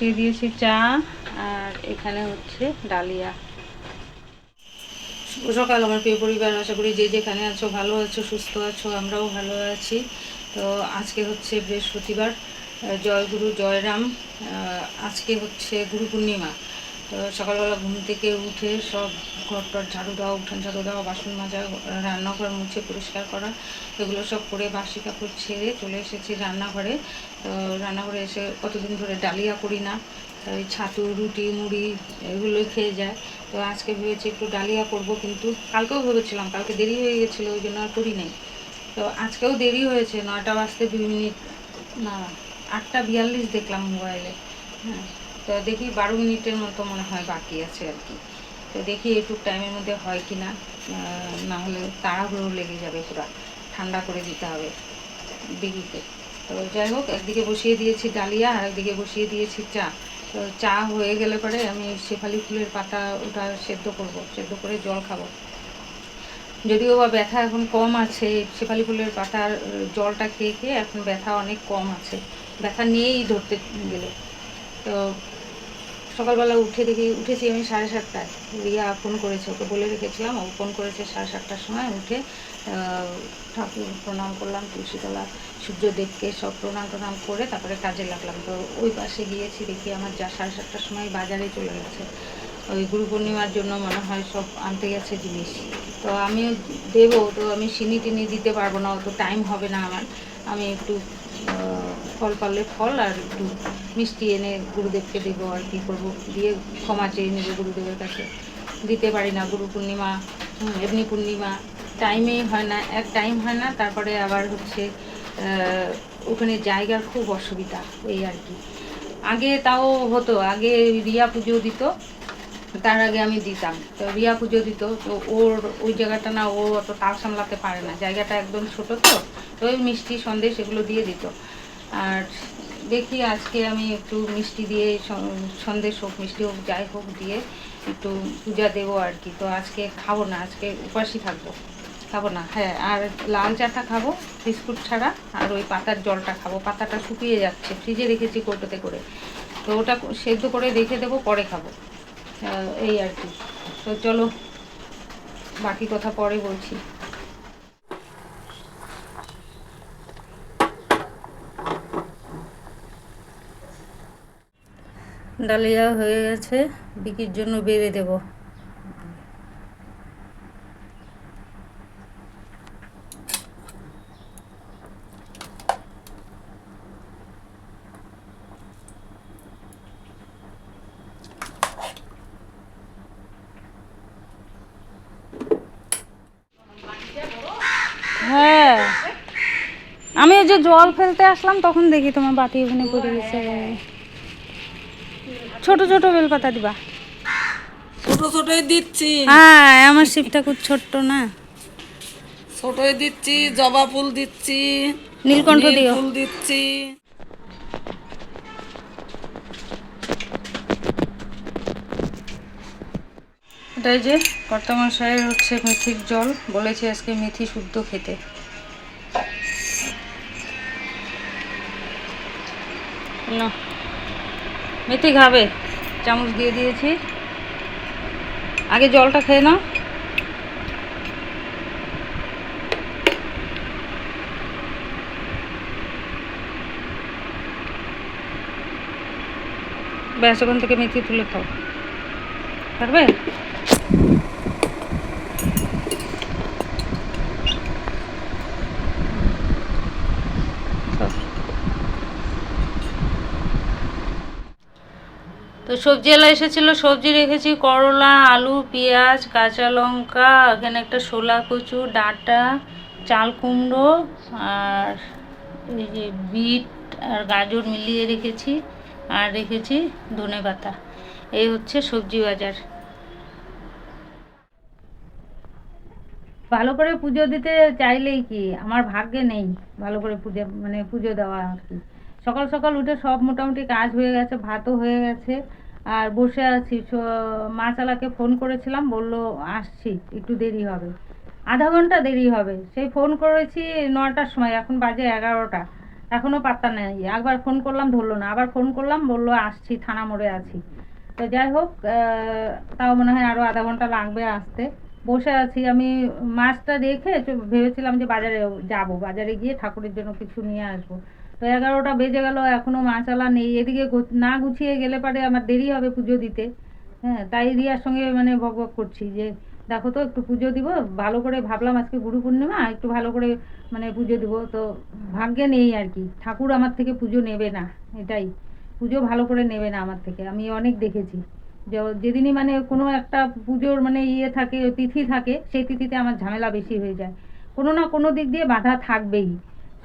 বসিয়ে দিয়েছি চা আর এখানে হচ্ছে ডালিয়া। সকাল, আমার প্রিয় পরিবার, আশা করি যে যেখানে আছো, ভালো আছো, সুস্থ আছো, আমরাও ভালো আছি। তো আজকে হচ্ছে বৃহস্পতিবার জয়গুরু জয়রাম আজকে হচ্ছে গুরু পূর্ণিমা। সকালবেলা ঘুম থেকে উঠে সব ঘর টর ঝাড়ু দেওয়া, উঠান ঝাড়ু দেওয়া, বাসন মাজা রান্নাঘর মুছে পরিষ্কার করা, এগুলো সব করে বাসি কাপড় ছেড়ে চলে এসেছি রান্নাঘরে। তো রান্নাঘরে এসে কতদিন ধরে ডালিয়া করি না, তাই ছাতু, রুটি, মুড়ি এগুলোই খেয়ে যায়। তো আজকে ভেবেছি একটু ডালিয়া করব, কিন্তু কালকেও ভেবেছিলাম, কালকে দেরি হয়ে গেছিল, ওই জন্য আর করি নাই। তো আজকেও দেরি হয়েছে, নয়টা বাজতে দুই মিনিট, না, আটটা বিয়াল্লিশ দেখলাম মোবাইলে। হ্যাঁ। তো দেখি বারো মিনিটের মতো মনে হয় বাকি আছে আর কি। তো দেখি একটু টাইমের মধ্যে হয় কি না না হলে তাড়াহুড়ো লেগে যাবে পুরো, ঠান্ডা করে দিতে হবে দিঘিতে তো যাই হোক, একদিকে বসিয়ে দিয়েছি ডালিয়া আর একদিকে বসিয়ে দিয়েছি চা। তো চা হয়ে গেলে পরে আমি শেফালি ফুলের পাতা ওটা সেদ্ধ করব, সেদ্ধ করে জল খাব। যদিও বা ব্যথা এখন কম আছে, শেফালি ফুলের পাতার জলটা খেয়ে খেয়ে এখন ব্যথা অনেক কম আছে। ব্যথা নিয়েই ধরতে গেলে। তো সকালবেলা উঠে দেখি, উঠেছি আমি সাড়ে সাতটায়। রিয়া ফোন করেছে, ওকে বলে রেখেছিলাম, ও ফোন করেছে সাড়ে সাতটার সময় উঠে ঠাকুর প্রণাম করলাম, তুলসীতলা সূর্যদেবকে সব প্রণাম টনাম করে তারপরে কাজে লাগলাম। তো ওই পাশে গিয়েছি দেখি আমার যা সাড়ে সাতটার সময় বাজারে চলে গেছে। ওই গুরু পূর্ণিমার জন্য মনে হয় সব আনতে গেছে জিনিস। তো আমিও দেবো, তো আমি সিনি টিনি দিতে পারব না, অত টাইম হবে না আমার। আমি একটু ফল পারলে ফল আর একটু মিষ্টি এনে গুরুদেবকে দেবো আর কি করব। দিয়ে ক্ষমা চেয়ে নেব গুরুদেবের কাছে। দিতে পারি না গুরু পূর্ণিমা এমনি পূর্ণিমা। টাইমেই হয় না, এক টাইম হয় না, তারপরে আবার হচ্ছে ওখানে জায়গার খুব অসুবিধা, এই আর কি। আগে তাও হতো, আগে রিয়া পুজো দিত, তার আগে আমি দিতাম। তো রিয়া পুজো দিত, তো ওর, ওই জায়গাটা না, ও অত তাল সামলাতে পারে না। জায়গাটা একদম ছোট তো তো ওই মিষ্টি সন্দেশ এগুলো দিয়ে দিত। আর দেখি আজকে আমি একটু মিষ্টি দিয়ে সন্দেশ হোক মিষ্টি হোক, যাই হোক দিয়ে একটু পূজা দেবো আর কি। তো আজকে খাব না, আজকে উপাসই থাকব। খাব না হ্যাঁ আর লাল চাটা খাব, বিস্কুট ছাড়া, আর ওই পাতার জলটা খাব। পাতাটা শুকিয়ে যাচ্ছে, ফ্রিজে রেখেছি কৌটোতে করে। তো ওটা সেদ্ধ করে রেখে দেবো, পরে খাব। এই আর কি। তো চলো, বাকি কথা পরে বলছি। ডালিয়া হয়ে গেছে বিকির জন্য বেড়ে দেবো। হ্যাঁ। আমি ওই যে জল ফেলতে আসলাম, তখন দেখি তোমার বাটি ওখানে পড়ে গেছে। ছোট ছোট বেলপাতা দিবা। ছোট ছোটই দিচ্ছি। হ্যাঁ আমার শিবটা খুব ছোট্ট না। ছোটই দিচ্ছি জবা ফুল দিচ্ছি নীলকণ্ঠ দিও। ফুল দিচ্ছি। এটাই যে কর্তামশাইয়ের হচ্ছে মেথির জল বলেছে আজকে মেথি শুদ্ধ খেতে। না। মেথি খাবে চামচ দিয়ে দিয়েছি। আগে জলটা খেয়ে নাও। ব্যাস, ওখান থেকে মেথি তুলে খাও। পারবে? তো সবজিওয়ালা এসেছিল, সবজি রেখেছি, করলা, আলু, পেঁয়াজ, কাঁচা লঙ্কা, এখানে একটা শোলা কচু, ডাঁটা, চাল কুমড়ো আর এই যে বিট আর গাজর মিলিয়ে রেখেছি আর রেখেছি ধনে পাতা। এই হচ্ছে সবজি বাজার। ভালো করে পুজো দিতে চাইলেই কি? আমার ভাগ্যে নেই ভালো করে পুজো মানে পুজো দেওয়া আর কি। সকাল সকাল উঠে সব মোটামুটি কাজ হয়ে গেছে, ভাতও হয়ে গেছে। আর বসে আছি মা ফোন করেছিলাম, বলল আসছি, একটু দেরি হবে। আধা ঘণ্টা দেরি হবে। সেই ফোন করেছি নটার সময়, এখন বাজে এগারোটা। এখনও পাত্তা নেই। একবার ফোন করলাম, ধরলো না। আবার ফোন করলাম, বলল আসছি, থানা মোড়ে আছি। তো যাই হোক তাও মনে হয় আরও আধা ঘণ্টা লাগবে আসতে। বসে আছি। আমি মাছটা রেখে ভেবেছিলাম যে বাজারে যাব। বাজারে গিয়ে ঠাকুরের জন্য কিছু নিয়ে আসব। তো এগারোটা বেজে গেল এখনও মাছালা নেই। এদিকে না গুছিয়ে গেলে পারে আমার দেরি হবে পুজো দিতে। হ্যাঁ তাই রিয়ার সঙ্গে মানে বক বক করছি যে, দেখো তো একটু পুজো দিব, ভালো করে ভাবলাম আজকে গুরু পূর্ণিমা, একটু ভালো করে মানে পুজো দিব। তো ভাগ্যে নেই আর কি, ঠাকুর আমার থেকে পুজো নেবে না, এটাই। পুজো ভালো করে নেবে না আমার থেকে, আমি অনেক দেখেছি। যেদিনই মানে কোনো একটা পুজোর মানে ইয়ে থাকে, তিথি থাকে, সেই তিথিতে আমার ঝামেলা বেশি হয়ে যায়। কোনো না কোনো দিক দিয়ে বাধা থাকবেই।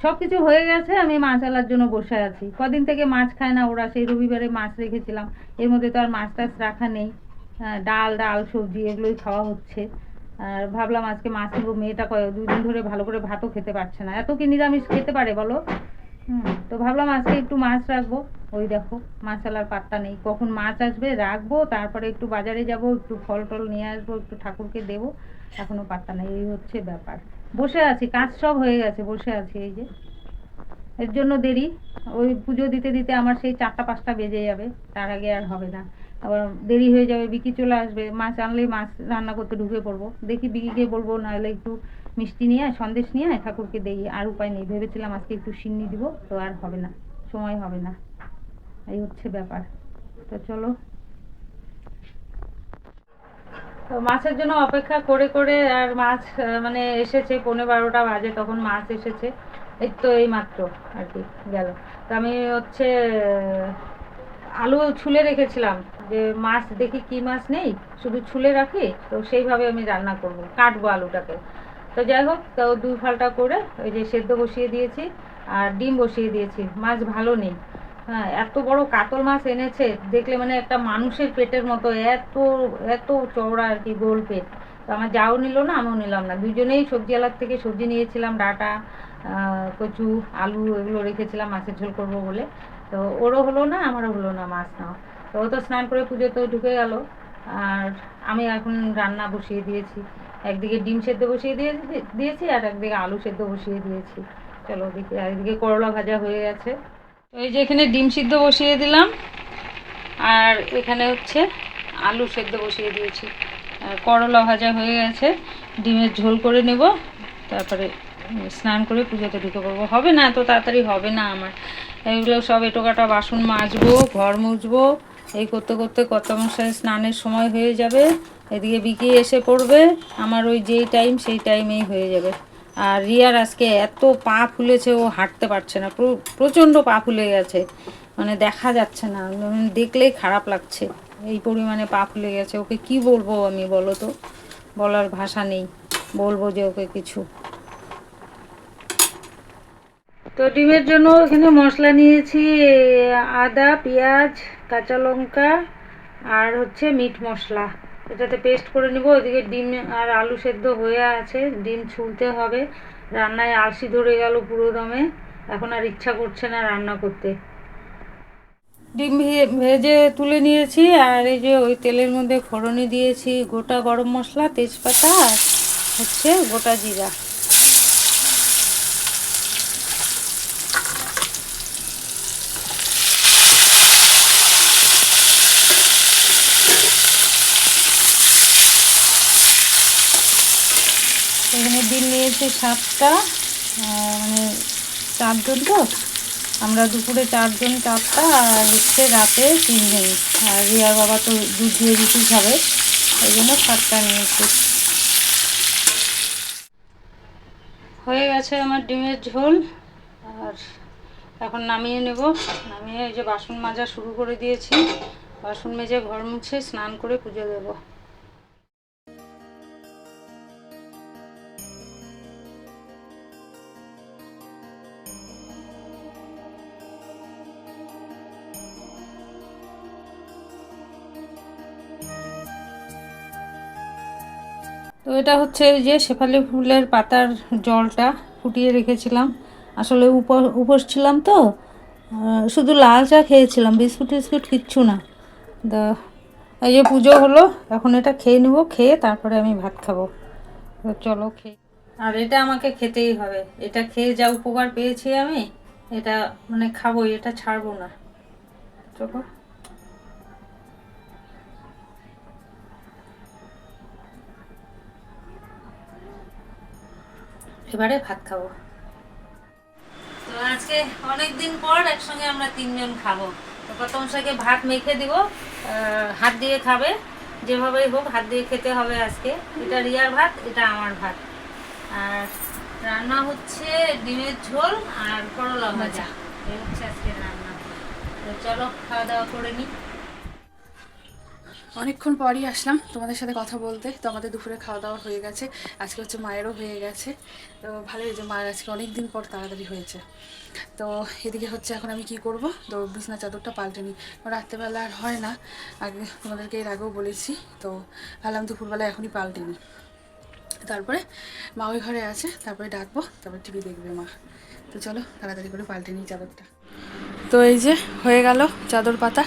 সব কিছু হয়ে গেছে, আমি মাছ আলার জন্য বসে আছি। কদিন থেকে মাছ খায় না ওরা, সেই রবিবারে মাছ রেখেছিলাম। এর মধ্যে তো আর মাছ টাছ রাখা নেই। ডাল ডাল, সবজি, এগুলোই খাওয়া হচ্ছে। আর ভাবলাম আজকে মাছ নেব মেয়েটা কয়, দুদিন ধরে ভালো করে ভাতও খেতে পারছে না। এত কি নিরামিষ খেতে পারে বলো? তো ভাবলাম আজকে একটু মাছ রাখব। ওই দেখো, মাছ আলার পাত্তা নেই। কখন মাছ আসবে রাখব, তারপরে একটু বাজারে যাব, একটু ফল টল নিয়ে আসব, একটু ঠাকুরকে দেবো। এখনও পাত্তা নেই, এই হচ্ছে ব্যাপার। বসে আছি, কাজ সব হয়ে গেছে, বসে আছি, এই যে। এর জন্য দেরি, ওই পুজো দিতে দিতে আমার সেই চারটা পাঁচটা বেজে যাবে, তার আগে আর হবে না। আবার দেরি হয়ে যাবে, বিকি চলে আসবে, মাছ আনলেই মাছ রান্না করতে ঢুকে পড়ব। দেখি বিকিকে বলব, নাহলে একটু মিষ্টি নিয়ে আয়, সন্দেশ নিয়ে আয়, ঠাকুরকে দেই, আর উপায় নেই। ভেবেছিলাম আজকে একটু সিন্নি দিব, তো আর হবে না, সময় হবে না। এই হচ্ছে ব্যাপার। তো চলো তো মাছের জন্য অপেক্ষা করে করে আর মাছ মানে এসেছে পনেরো বারোটা বাজে তখন মাছ এসেছে। এই তো এই মাত্র আর কি, গেল। তো আমি হচ্ছে আলু ছুলে রেখেছিলাম, যে মাছ দেখি কি মাছ নেই, শুধু ছুলে রাখি, তো সেইভাবে আমি রান্না করব, কাটবো আলুটাকে। তো যাই হোক, তো দুই ফালটা করে ওই যে সেদ্ধ বসিয়ে দিয়েছি, আর ডিম বসিয়ে দিয়েছি, মাছ ভালো নেই। হ্যাঁ এত বড় কাতল মাছ এনেছে, দেখলে মানে একটা মানুষের পেটের মতো, এত এত চওড়া আর কি গোল পেট। তো আমার যাও নিল না, আমিও নিলাম না। দুজনেই সবজি আলার থেকে সবজি নিয়েছিলাম, ডাটা কচু, আলু, এগুলো রেখেছিলাম, মাছের ঝোল করব বলে। তো ওরও হলো না, আমারও হলো না মাছ নাও তো ও তো স্নান করে পুজো তো ঢুকে গেল। আর আমি এখন রান্না বসিয়ে দিয়েছি। একদিকে ডিম সেদ্ধ বসিয়ে দিয়ে দিয়েছি, আর একদিকে আলু সেদ্ধ বসিয়ে দিয়েছি। চলো ওদিকে, আর এদিকে করলা ভাজা হয়ে গেছে। এই যে এখানে ডিম সিদ্ধ বসিয়ে দিলাম, আর এখানে হচ্ছে আলু সেদ্ধ বসিয়ে দিয়েছি। আর করলা ভাজা হয়ে গেছে, ডিমের ঝোল করে নেব, তারপরে স্নান করে পুজোতে ঢুকে পড়ব। হবে না, এত তাড়াতাড়ি হবে না আমার। এগুলো সব এটোকাটা বাসন মাজবো, ঘর মুছবো এই করতে করতে কত মশাই স্নানের সময় হয়ে যাবে। এদিকে বিকি এসে পড়বে, আমার ওই যেই টাইম সেই টাইমেই হয়ে যাবে। আর রিয়ার আজকে এত পা ফুলেছে, ও হাঁটতে পারছে না। প্র- প্রচণ্ড পা ফুলে গেছে। মানে দেখা যাচ্ছে না। দেখলেই খারাপ লাগছে। এই পরিমাণে পা ফুলে গেছে। ওকে কি বলব আমি বলো তো? বলার ভাষা নেই। বলব যে ওকে কিছু। তো ডিমের জন্য এখানে মশলা নিয়েছি, আদা, পেঁয়াজ, কাঁচা লঙ্কা, আর হচ্ছে মিট মশলা। এটাতে পেস্ট করে নিব, ওইদিকে ডিম আর আলু সেদ্ধ হয়ে আছে, ডিম ছুলতে হবে। রান্নায় আলসি ধরে গেল পুরো দমে, এখন আর ইচ্ছা করছে না রান্না করতে। ডিম ভেজে তুলে নিয়েছি, আর এই যে ওই তেলের মধ্যে ফোড়নে দিয়েছি, গোটা গরম মশলা, তেজপাতা আর হচ্ছে গোটা জিরা এখানে ডিম নিয়েছি সাতটা মানে চারজন তো। আমরা দুপুরে চারজন চারটা আর হচ্ছে রাতে তিনজন। আর রিয়ার বাবা তো দুধ দিয়ে রুটি খাবে ওই জন্য সাতটা নিয়েছি। হয়ে গেছে আমার ডিমের ঝোল, আর এখন নামিয়ে নেব। নামিয়ে এই যে বাসন মাজা শুরু করে দিয়েছি। বাসন মেজে ঘর মুছে স্নান করে পুজো দেবো। তো এটা হচ্ছে যে শেফালি ফুলের পাতার জলটা ফুটিয়ে রেখেছিলাম। আসলে উপর উপোস ছিলাম তো শুধু লাল চা খেয়েছিলাম, বিস্কুট টিস্কুট কিচ্ছু না। তো এই যে পুজো হলো, এখন এটা খেয়ে নেব, খেয়ে তারপরে আমি ভাত খাব। তো চলো খেয়ে, আর এটা আমাকে খেতেই হবে। এটা খেয়ে যা উপকার পেয়েছি আমি, এটা মানে খাবোই, এটা ছাড়বো না। চলো। এবারে ভাত খাব। তো আজকে অনেক দিন পর একসঙ্গে আমরা তিনজন খাব। তো প্রথম সাথে ভাত মেখে দিব হাত দিয়ে খাবে যেভাবেই হোক হাত দিয়ে খেতে হবে আজকে। এটা রিয়ার ভাত এটা আমার ভাত। আর রান্না হচ্ছে ডিমের ঝোল আর করলা ভাজা। এই হচ্ছে আজকে রান্না। তো চলো খাওয়া দাওয়া করে নিই অনেকক্ষণ পরই আসলাম তোমাদের সাথে কথা বলতে। তো আমাদের দুপুরে খাওয়া দাওয়া হয়ে গেছে। আজকে হচ্ছে মায়েরও হয়ে গেছে। তো ভালোই যে মায়ের আজকে অনেক দিন পর তাড়াতাড়ি হয়েছে। তো এদিকে হচ্ছে এখন আমি কি করব? তো বিছনা চাদরটা পাল্টে নিই। রাত্রেবেলা আর হয় না। আগে তোমাদেরকে এর আগেও বলেছি। তো ভাবলাম দুপুরবেলা এখনই পাল্টে নিই। তারপরে মা ওই ঘরে আছে। তারপরে ডাকবো। তারপরে টিভি দেখবে মা। তো চলো তাড়াতাড়ি করে পাল্টে নিই চাদরটা। তো এই যে হয়ে গেল চাদর পাতা।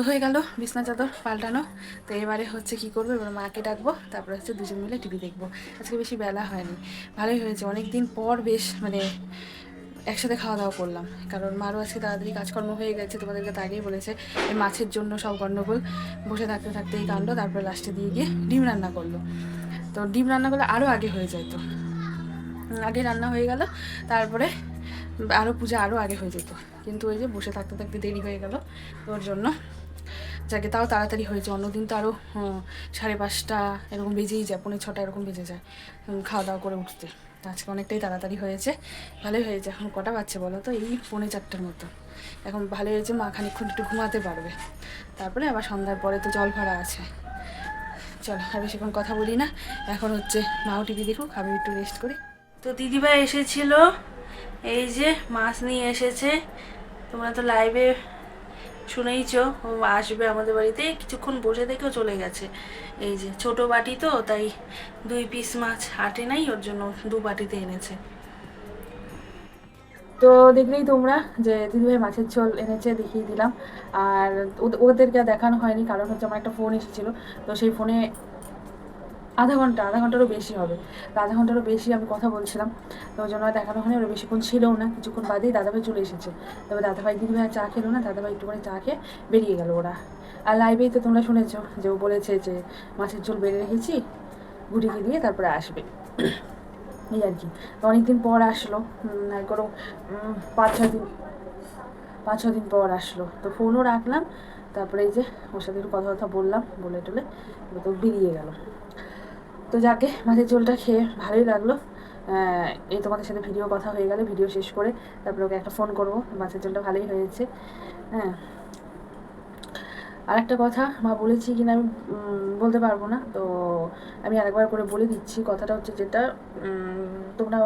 তো হয়ে গেল, বিছনা চাদর পাল্টানো। তো এবারে হচ্ছে কি করব? এবার মাকে ডাকবো, তারপরে হচ্ছে দুজন মিলে টিভি দেখব। আজকে বেশি বেলা হয়নি। ভালোই হয়েছে। অনেক দিন পর বেশ মানে একসাথে খাওয়া দাওয়া করলাম। কারণ মারও আজকে তাড়াতাড়ি কাজকর্ম হয়ে গেছে, তোমাদেরকে তো আগেই বলেছে। এই মাছের জন্য সব গণ্ডগোল বসে থাকতে থাকতে এই কাণ্ড, তারপরে লাস্টে দিয়ে গিয়ে ডিম রান্না করল। তো ডিম রান্না করলে আরও আগে হয়ে যায় তো। আগে রান্না হয়ে গেল, তারপরে আরও পূজা আরও আগে হয়ে যেত। কিন্তু ওই যে বসে থাকতে থাকতে দেরি হয়ে গেল ওর জন্য যাকে তাও তাড়াতাড়ি হয়েছে অন্যদিন তো আরও সাড়ে পাঁচটা এরকম বেজেই যায়, পৌনে ছটা এরকম বেজে যায় খাওয়া দাওয়া করে উঠতে। আজকে অনেকটাই তাড়াতাড়ি হয়েছে, ভালোই হয়েছে। এখন কটা বাচ্চা বলো তো? এই পৌনে চারটার মতো। এখন ভালোই হয়েছে মা খানিকক্ষণ একটু ঘুমাতে পারবে। তারপরে আবার সন্ধ্যার পরে তো জল ভরা আছে। চলো, আর বেশিক্ষণ কথা বলি না। এখন হচ্ছে মাও টিভি দেখুক আমি একটু রেস্ট করি। তো দিদিভাই এসেছিল। এই যে মাছ নিয়ে এসেছে। তোমরা তো লাইভে শুনেইছো ও আসবে আমাদের বাড়িতে, কিছুক্ষণ বসে দেখেও চলে গেছে। এই যে, ছোট বাটি তো, তাই দুই পিস মাছ হাটে নাই, ওর জন্য দু বাটিতে এনেছে। তো দেখলেই তোমরা যে দিদিভাই মাছের ঝোল এনেছে, দেখিয়ে দিলাম। আর ওদ- ওদেরকে দেখানো হয়নি, কারণ হচ্ছে আমার একটা ফোন এসেছিল। তো সেই ফোনে আধা ঘণ্টা, আধা ঘন্টারও বেশি হবে। আধা ঘন্টারও বেশি আমি কথা বলছিলাম। তো ওই জন্য দেখানো হয়নি, ওরা বেশিক্ষণ ছিলও না। কিছুক্ষণ বাদেই দাদাভাই চলে এসেছে। তবে দাদাভাই দিদিভাই আর চা খেলো না, দাদাভাই একটুখানি চা খেয়ে বেরিয়ে গেল ওরা। আর লাইভেই তো তোমরা শুনেছো যে ও বলেছে যে মাছের ঝোল বেড়ে রেখেছি, গুটিকে দিয়ে তারপরে আসবে। এই আর কি। অনেকদিন পর আসলো কোনো পাঁচ, ছয় দিন, পাঁচ ছ দিন পর আসলো। তো ফোনও রাখলাম, তারপরে এই যে ওর সাথে একটু কথা কথা বললাম বলে টলে তো বেরিয়ে গেল। তো যাকে, মাছের ঝোলটা খেয়ে ভালোই লাগল। এই তোমাদের সাথে ভিডিও কথা হয়ে গেলে, ভিডিও শেষ করে তারপরে ওকে একটা ফোন করব। মাছের ঝোলটা ভালোই হয়েছে। হ্যাঁ। আরেকটা কথা, মা বলেছি কিনা আমি বলতে পারব না। তো আমি আরেকবার করে বলে দিচ্ছি কথাটা হচ্ছে যেটা তোমরা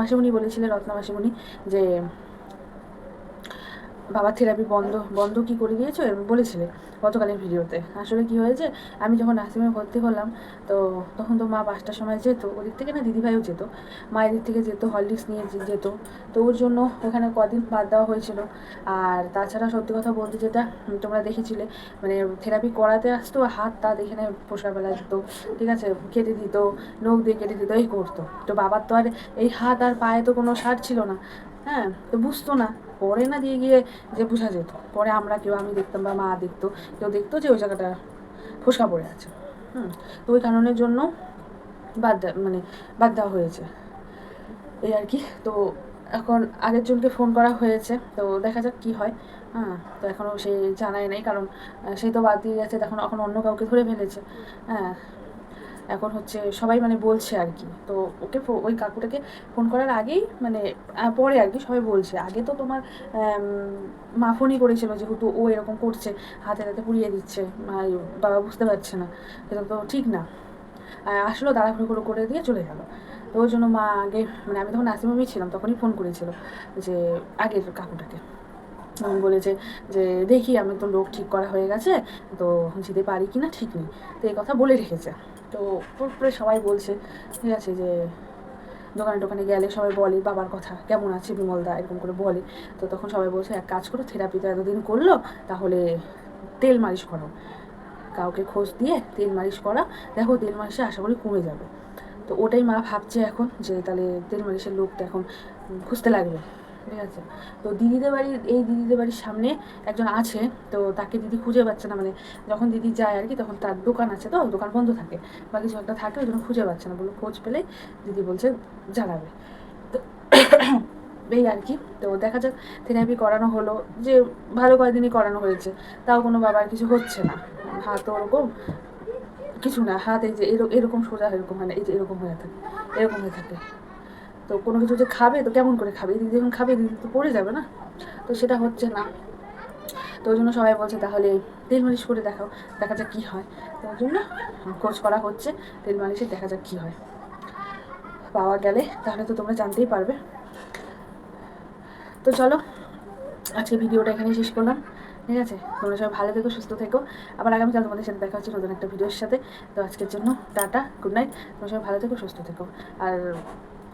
মাসিমণি বলেছিলে, রত্না মাসিমণি, যে বাবার থেরাপি বন্ধ বন্ধ কি করে দিয়েছ? এরকম বলেছিলে গতকালের ভিডিওতে। আসলে কি হয়েছে, আমি যখন নার্সিংহোমে ভর্তি হলাম, তো তখন তো মা পাঁচটার সময় যেত, ওদিক থেকে না দিদিভাইও যেত মা এদিক থেকে যেত, হরলিক্স নিয়ে যেত। তো ওর জন্য ওখানে কদিন বাদ দেওয়া হয়েছিল। আর তাছাড়া সত্যি কথা বলতে যেটা তোমরা দেখেছিলে মানে থেরাপি করাতে আসতো, হাত তা দেখে নেয় ফোসকাবেলা দিত ঠিক আছে, কেটে দিত, নখ দিয়ে কেটে দিত, এই করতো। তো বাবার তো আর এই হাত আর পায়ে তো কোনো সার ছিল না হ্যাঁ তো বুঝতো না। পরে না দিয়ে গিয়ে যে বোঝা যেত। পরে আমরা কেউ, আমি দেখতাম বা মা দেখতো, কেউ দেখতো যে ওই জায়গাটা ফোসকা পড়ে আছে। হুম, তো ওই কারণের জন্য বাদ মানে বাদ দেওয়া হয়েছে। এই আর কি, তো এখন আগের জনকে ফোন করা হয়েছে, তো দেখা যাক কি হয়। হ্যাঁ তো এখনও সে জানায় নাই, কারণ সে তো বাদ দিয়ে গেছে তখন এখন অন্য কাউকে ধরে ফেলেছে। হ্যাঁ এখন হচ্ছে সবাই মানে বলছে আর কি। তো ওকে ওই কাকুটাকে ফোন করার আগেই মানে পরে আর কি সবাই বলছে। আগে তো তোমার মা ফোনই করেছিল যেহেতু ও এরকম করছে, হাতে হাতে পুড়িয়ে দিচ্ছে আর বাবা বুঝতে পারছে না। সেটা তো ঠিক না। আসলো দাঁড়াঘুড়ো করে দিয়ে চলে গেল। তো ওই জন্য মা আগে মানে আমি তখন নাসিমামি ছিলাম, তখনই ফোন করেছিল যে আগের কাকুটাকে। বলেছে যে দেখি আমি তো লোক ঠিক করা হয়ে গেছে, তো যেতে পারি কি না ঠিক নেই। তো এই কথা বলে রেখেছে। তো পুরোপুরি সবাই বলছে, ঠিক আছে যে, দোকানে টোকানে গেলে সবাই বলে, বাবার কথা, কেমন আছে বিমলদা, এরকম করে বলে। তো তখন সবাই বলছে, এক কাজ করো, থেরাপি তো এতদিন করল, তাহলে তেল মালিশ করো। কাউকে খোঁজ দিয়ে তেল মালিশ করা, দেখো তেল মালিশে আশা করি কমে যাবে। তো ওটাই মা ভাবছে এখন, যে তাহলে তেল মালিশের লোকটা এখন খুঁজতে লাগবে ঠিক আছে? তো দিদিদের বাড়ির, এই দিদিদের বাড়ির সামনে একজন আছে, তো তাকে দিদি খুঁজে পাচ্ছে না। মানে যখন দিদি যায় আর কি, তখন তার দোকান আছে তো, দোকান বন্ধ থাকে। বা কিছু একটা থাকে, ওই জন্য খুঁজে পাচ্ছে না। বলে খোঁজ পেলে দিদি বলছে, জানাবে। তো এই আর কি। তো দেখা যাক থেরাপি করানো হলো। যে ভালো কয়েকদিনই করানো হয়েছে, তাও কোনো বাবার কিছু হচ্ছে না। হাত ওরকম, কিছু না। হাত এই যে এরকম সোজা এরকম হয় না, এই যে এরকম হয়ে থাকে, এরকম হয়ে থাকে। তো কোনো কিছু যে খাবে, তো কেমন করে খাবে? দিদি যখন খাবে দিদি তো পড়ে যাবে না। তো সেটা হচ্ছে না। তো ওই জন্য সবাই বলছে, তাহলে তেল মালিশ করে দেখাও, দেখা যাক কী হয়। তো ওই জন্য খোঁজ করা হচ্ছে, তেল মালিশে দেখা যাক কী হয়। পাওয়া গেলে, তাহলে তো তোমরা জানতেই পারবে। তো চলো, আজকে ভিডিওটা এখানে শেষ করলাম। ঠিক আছে? তোমরা সবাই ভালো থেকো, সুস্থ থেকো। আবার আগামীকাল তোমাদের সাথে দেখা হচ্ছে নতুন একটা ভিডিওর সাথে। তো আজকের জন্য টাটা, গুড নাইট। তোমরা সবাই ভালো থেকো, সুস্থ থেকো। আর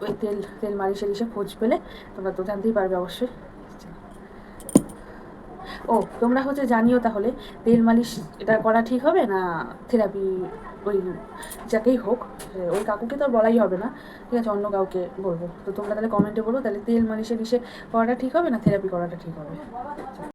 ওই তেল তেল মালিশের এসে খোঁজ পেলে তোমরা তো জানতেই পারবে অবশ্যই। ও, তোমরা হচ্ছে জানিও তাহলে তেল মালিশ এটা করা ঠিক হবে না থেরাপি ওই যাকেই হোক? ওই কাকুকে তো বলাই হবে না। ঠিক আছে, অন্য কাউকে বলব। তো তোমরা তাহলে কমেন্টে বলো, তাহলে তেল মালিশের ইসে করাটা ঠিক হবে না থেরাপি করাটা ঠিক হবে?